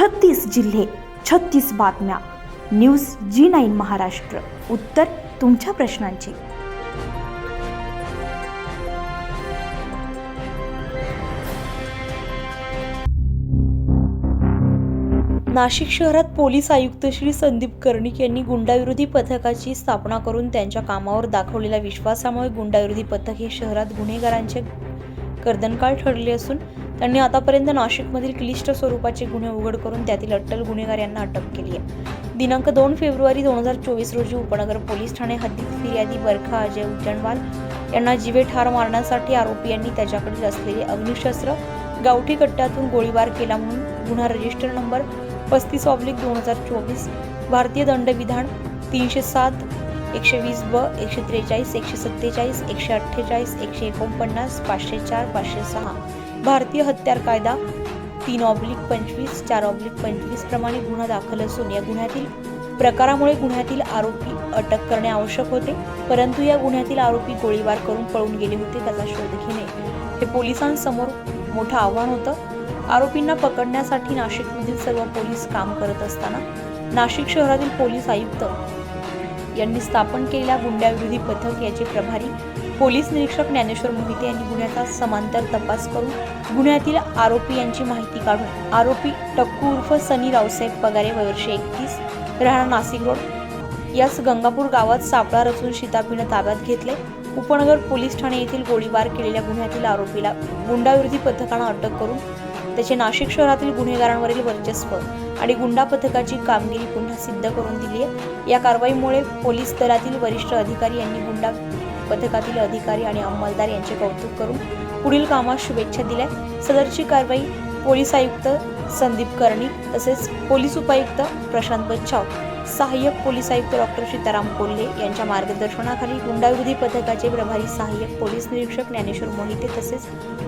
छत्तीस जिल्हे छत्तीस बातम्या. News G nine Maharashtra. उत्तर तुमच्या प्रश्नांची. नाशिक शहरात पोलीस आयुक्त श्री संदीप कर्णिक यांनी गुंडाविरोधी पथकाची स्थापना करून त्यांच्या कामावर दाखवलेल्या विश्वासामुळे गुंडाविरोधी पथक हे शहरात गुन्हेगारांचे कर्दनकाळ ठरले असून त्यांनी आतापर्यंत नाशिकमधील क्लिष्ट स्वरूपाचे गुन्हे उघड करून त्यातील अट्टल गुन्हेगार यांना अटक केली आहे. दिनांक दोन फेब्रुवारी दोन हजार चोवीस रोजी उपनगर पोलीस ठाणे हद्दीत फिर्यादी बरखा अजय उज्जनवाल यांना जीवे ठार मारण्यासाठी आरोपी यांनी त्याच्याकडील असलेले अग्निशस्त्र गावठी कट्ट्यातून गोळीबार केला म्हणून गुन्हा रजिस्टर नंबर पस्तीस ऑब्लिक दोन हजार चोवीस भारतीय दंडविधान तीनशे सात एकशे वीस ब एकशे त्रेचाळीस एकशे सत्तेचाळीस एकशे अठ्ठेचाळीस एकशे एकोणपन्नास पाचशे चार पाचशे सहा. भारतीय हत्यार कायदा तीन ऑब्लिक पंचवीस चार ऑब्लिक पंचवीस प्रमाणे गुन्हा दाखल असून या गुन्ह्यातील प्रकारामुळे गुन्ह्यातील आरोपी अटक करणे आवश्यक होते. परंतु या गुन्ह्यातील आरोपी गोळीबार करून पळून गेले होते त्याचा शोध घेणे हे पोलिसांसमोर मोठं आव्हान होतं. आरोपींना पकडण्यासाठी नाशिकमधील सर्व पोलीस काम करत असताना नाशिक शहरातील पोलीस आयुक्त यांनी स्थापन केलेल्या गुंड्याविरोधी पथक याचे प्रभारी पोलीस निरीक्षक ज्ञानेश्वर मोहिते यांनी गुन्ह्याचा समांतर तपास करून गुन्ह्यातील आरोपी यांची माहिती काढून आरोपी टक्कू उर्फ सनी रावसाहेब पगारे वर्षे एकतीस राहणार नाशिक रोड यास गंगापूर गावात सापळा रचून शितापीनं ताब्यात घेतले. उपनगर पोलीस ठाणे येथील गोळीबार केलेल्या गुन्ह्यातील आरोपीला गुंडाविरोधी पथकानं अटक करून त्याचे नाशिक शहरातील गुन्हेगारांवरील वर्चस्व आणि गुंडा पथकाची कामगिरी पुन्हा सिद्ध करून दिली आहे या कारवाईमुळे पोलीस दलातील वरिष्ठ अधिकारी यांनी गुंडा पथकातील अधिकारी आणि अंमलदार यांचे कौतुक करून पुढील कामास शुभेच्छा दिल्या. सदरची कारवाई पोलीस आयुक्त संदीप कर्णिक तसेच पोलीस उपायुक्त प्रशांत बच्छाव सहाय्यक पोलीस आयुक्त डॉक्टर सीताराम कोल्हे यांच्या मार्गदर्शनाखाली गुंडाविरोधी पथकाचे प्रभारी सहाय्यक पोलीस निरीक्षक ज्ञानेश्वर मोहिते तसेच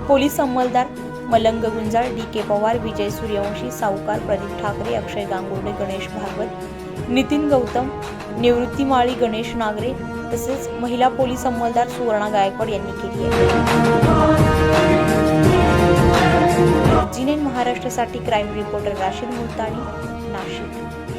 पोलीस अंमलदार मलंग गुंजाळ डी के पवार विजय सूर्यवंशी सावकार प्रदीप ठाकरे अक्षय गांगुर्डे गणेश भागवत नितीन गौतम निवृत्ती माळी गणेश नागरे तसेच महिला पोलीस अंमलदार सुवर्णा गायकवाड यांनी केली आहे. महाराष्ट्रासाठी क्राईम रिपोर्टर राशीद मुलतानी नाशिक.